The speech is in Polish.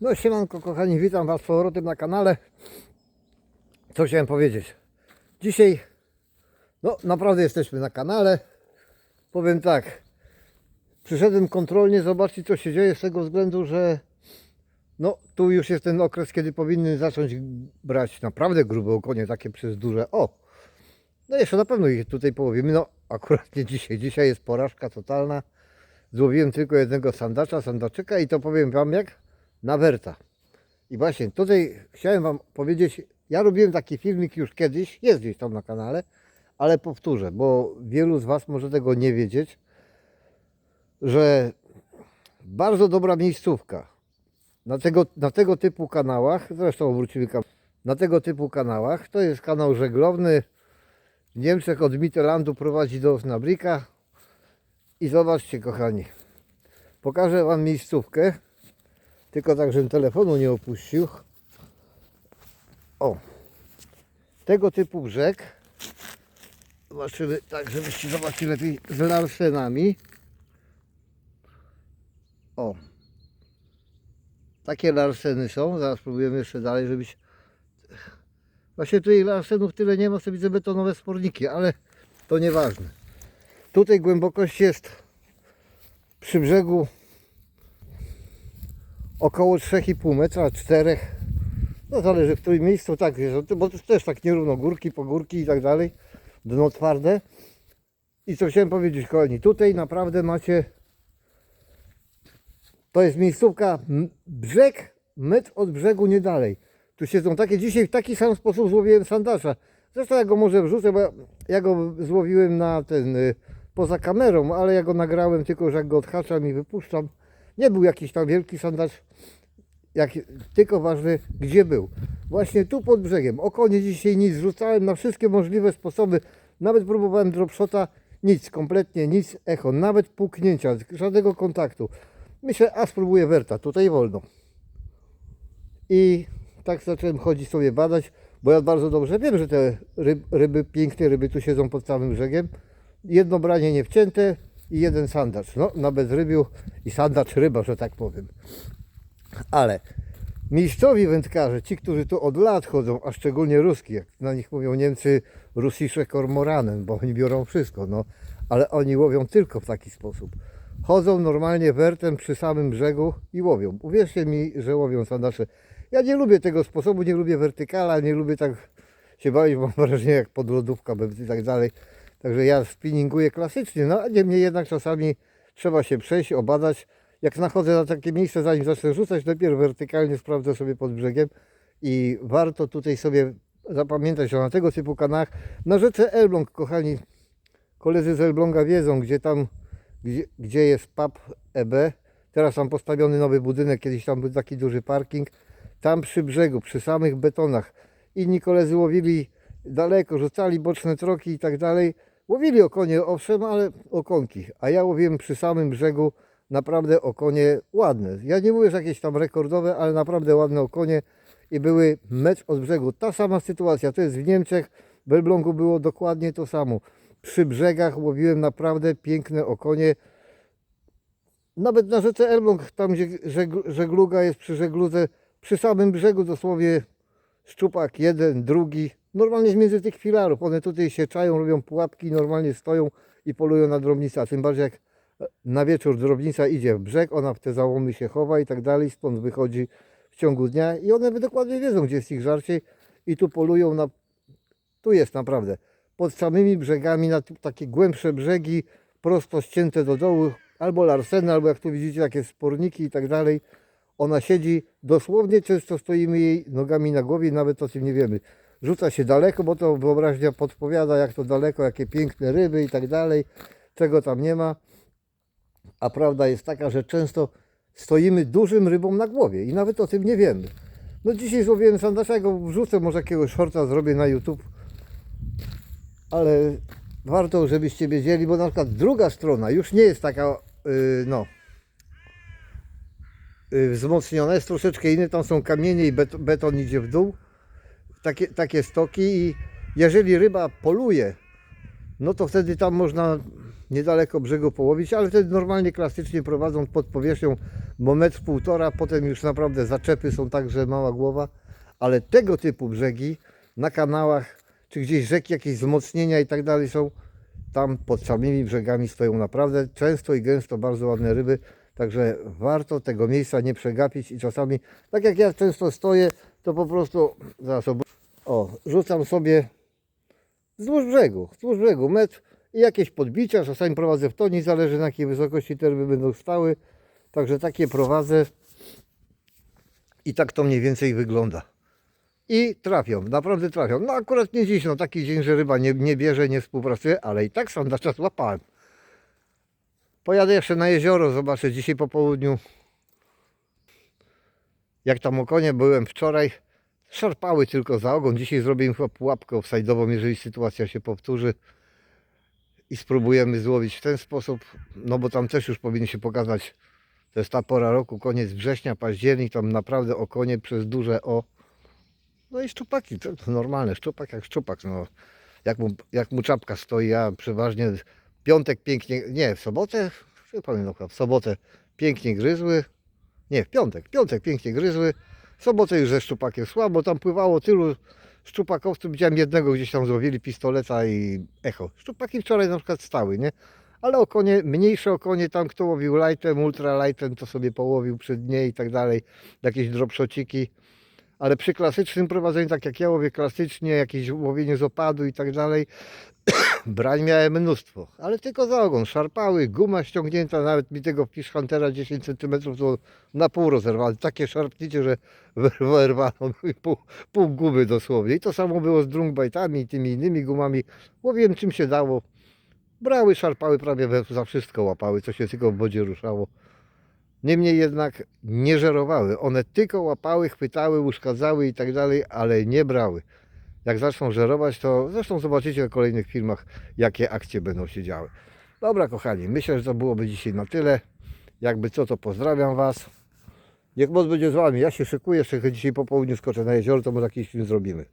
No siemanko kochani, witam Was z powrotem na kanale. Co chciałem powiedzieć? Dzisiaj, no naprawdę jesteśmy na kanale. Powiem tak, przyszedłem kontrolnie zobaczyć co się dzieje z tego względu, że no tu już jest ten okres, kiedy powinny zacząć brać naprawdę grube okonie, takie przez duże. O! No jeszcze na pewno ich tutaj połowimy. No akurat nie dzisiaj. Dzisiaj jest porażka totalna. Złowiłem tylko jednego sandacza, sandaczyka i to powiem Wam jak na werta. I właśnie tutaj chciałem Wam powiedzieć, ja robiłem taki filmik już kiedyś, jest gdzieś tam na kanale, ale powtórzę, bo wielu z Was może tego nie wiedzieć, że bardzo dobra miejscówka na tego, na tego typu kanałach, zresztą wrócimy kam- na tego typu kanałach, to jest kanał żeglowny. W Niemczech od Mittelandu prowadzi do Osnabrika. I zobaczcie kochani, pokażę Wam miejscówkę, tylko tak, żebym telefonu nie opuścił. O, tego typu brzeg. Zobaczymy tak, żebyście zobaczyli lepiej z larsenami. O, takie larseny są. Zaraz spróbujemy jeszcze dalej, żebyś... Właśnie tutaj larsenów tyle nie ma, sobie widzę betonowe sporniki, ale to nieważne. Tutaj głębokość jest przy brzegu około 3,5 metra, 4. No zależy w którym miejscu, tak, jest, bo to też tak nierówno, górki, pogórki i tak dalej, dno twarde. I co chciałem powiedzieć, kochani, tutaj naprawdę macie, to jest miejscówka, brzeg, metr od brzegu nie dalej. Tu siedzą takie, dzisiaj w taki sam sposób złowiłem sandacza. Zresztą ja go może wrzucę, bo ja- ja go złowiłem na ten, y, poza kamerą, ale ja go nagrałem tylko, że jak go odhaczam i wypuszczam. Nie był jakiś tam wielki sandacz, jak, tylko ważne gdzie był. Właśnie tu pod brzegiem. Oko nie dzisiaj nic, rzucałem na wszystkie możliwe sposoby. Nawet próbowałem dropshota, nic, kompletnie nic, echo, nawet puknięcia, żadnego kontaktu. Myślę, a spróbuję werta, tutaj wolno. I tak zacząłem chodzić sobie badać, bo ja bardzo dobrze wiem, że te ryb, ryby, piękne ryby tu siedzą pod samym brzegiem. Jedno branie nie wcięte i jeden sandacz. No, na bezrybiu i sandacz ryba, że tak powiem. Ale miejscowi wędkarze, ci, którzy tu od lat chodzą, a szczególnie ruski, jak na nich mówią Niemcy, rusisze kormoranem, bo oni biorą wszystko, no, ale oni łowią tylko w taki sposób. Chodzą normalnie wertem przy samym brzegu i łowią. Uwierzcie mi, że łowią sandacze. Ja nie lubię tego sposobu, nie lubię wertykala, nie lubię tak się bawić, mam wrażenie jak podlodówka i tak dalej. Także ja spinninguję klasycznie, no niemniej jednak czasami trzeba się przejść, obadać. Jak nachodzę na takie miejsce, zanim zacznę rzucać, najpierw wertykalnie sprawdzę sobie pod brzegiem i warto tutaj sobie zapamiętać, że na tego typu kanałach, na rzece Elbląg, kochani, koledzy z Elbląga wiedzą, gdzie tam, gdzie, gdzie jest pub EB, teraz tam postawiony nowy budynek, kiedyś tam był taki duży parking, tam przy brzegu, przy samych betonach, inni koledzy łowili daleko, rzucali boczne troki i tak dalej, łowili okonie, owszem, ale okonki, a ja łowiłem przy samym brzegu, naprawdę okonie ładne. Ja nie mówię, że jakieś tam rekordowe, ale naprawdę ładne okonie i były mecz od brzegu. Ta sama sytuacja, to jest w Niemczech, w Elblągu było dokładnie to samo. Przy brzegach łowiłem naprawdę piękne okonie. Nawet na rzece Elbląg, tam gdzie żegl- żegluga jest przy żegludze, przy samym brzegu dosłownie szczupak jeden, drugi. Normalnie między tych filarów. One tutaj się czają, robią pułapki, normalnie stoją i polują na drobnicę. A tym bardziej jak na wieczór drobnica idzie w brzeg, ona w te załomy się chowa i tak dalej, stąd wychodzi w ciągu dnia i one dokładnie wiedzą, gdzie jest ich żarcie i tu polują na... Tu jest naprawdę. Pod samymi brzegami, na takie głębsze brzegi, prosto ścięte do dołu, albo larseny, albo jak tu widzicie, takie sporniki i tak dalej. Ona siedzi, dosłownie często stoimy jej nogami na głowie, nawet o tym nie wiemy. Rzuca się daleko, bo to wyobraźnia podpowiada, jak to daleko, jakie piękne ryby i tak dalej, czego tam nie ma. A prawda jest taka, że często stoimy dużym rybom na głowie i nawet o tym nie wiemy. No dzisiaj złowiłem sandacza, ja go wrzucę, może jakiegoś shorta zrobię na YouTube. Ale warto, żebyście wiedzieli, bo na przykład druga strona już nie jest taka, yy, no, yy, wzmocniona, jest troszeczkę inny, tam są kamienie i bet- beton idzie w dół. Takie, takie stoki i jeżeli ryba poluje, no to wtedy tam można niedaleko brzegu połowić, ale te normalnie klasycznie prowadzą pod powierzchnią, bo metr półtora, potem już naprawdę zaczepy są tak, że mała głowa, ale tego typu brzegi na kanałach, czy gdzieś rzeki, jakieś wzmocnienia i tak dalej są, tam pod samymi brzegami stoją naprawdę często i gęsto bardzo ładne ryby, także warto tego miejsca nie przegapić i czasami, tak jak ja często stoję, to po prostu, zaraz ob... o, rzucam sobie wzdłuż brzegu, wzdłuż brzegu, metr i jakieś podbicia, czasami prowadzę w toni, zależy na jakiej wysokości te ryby będą stały, także takie prowadzę i tak to mniej więcej wygląda. I trafią, naprawdę trafią. No akurat nie dziś, no taki dzień, że ryba nie, nie bierze, nie współpracuje, ale i tak sandacza złapałem. Pojadę jeszcze na jezioro, zobaczę dzisiaj po południu. Jak tam okonie byłem wczoraj, szarpały tylko za ogon. Dzisiaj zrobię im chyba pułapkę offside'ową, jeżeli sytuacja się powtórzy. I spróbujemy złowić w ten sposób, no bo tam też już powinien się pokazać, to jest ta pora roku, koniec września, październik, tam naprawdę okonie przez duże o. No i szczupaki, to normalne, szczupak jak szczupak, no. Jak mu, jak mu czapka stoi, ja przeważnie piątek pięknie, nie, w sobotę, pamiętam, w sobotę pięknie gryzły, nie, w piątek, piątek pięknie gryzły, w sobotę już ze szczupakiem słabo, tam pływało tylu szczupakowców, widziałem jednego gdzieś tam złowili pistoleta i echo. Szczupaki wczoraj na przykład stały, nie? Ale okonie, mniejsze okonie, tam kto łowił lightem, ultra lightem, to sobie połowił przy dnie i tak dalej, jakieś dropshotiki. Ale przy klasycznym prowadzeniu, tak jak ja łowię klasycznie, jakieś łowienie z opadu i tak dalej, brań miałem mnóstwo, ale tylko za ogon, szarpały, guma ściągnięta, nawet mi tego Fish Huntera 10 cm to na pół rozerwali, takie szarpnięcie, że wyrwano mi pół, pół gumy dosłownie. I to samo było z drungbajtami i tymi innymi gumami, łowiłem czym się dało, brały, szarpały prawie za wszystko łapały, co się tylko w wodzie ruszało. Niemniej jednak nie żerowały, one tylko łapały, chwytały, uszkadzały i tak dalej, ale nie brały jak zaczną żerować, to zresztą zobaczycie w kolejnych filmach, jakie akcje będą się działy. Dobra, kochani, myślę, że to byłoby dzisiaj na tyle. Jakby co, to pozdrawiam Was. Niech moc będzie z Wami. Ja się szykuję, jeszcze dzisiaj po południu skoczę na jezioro, to może jakiś film zrobimy.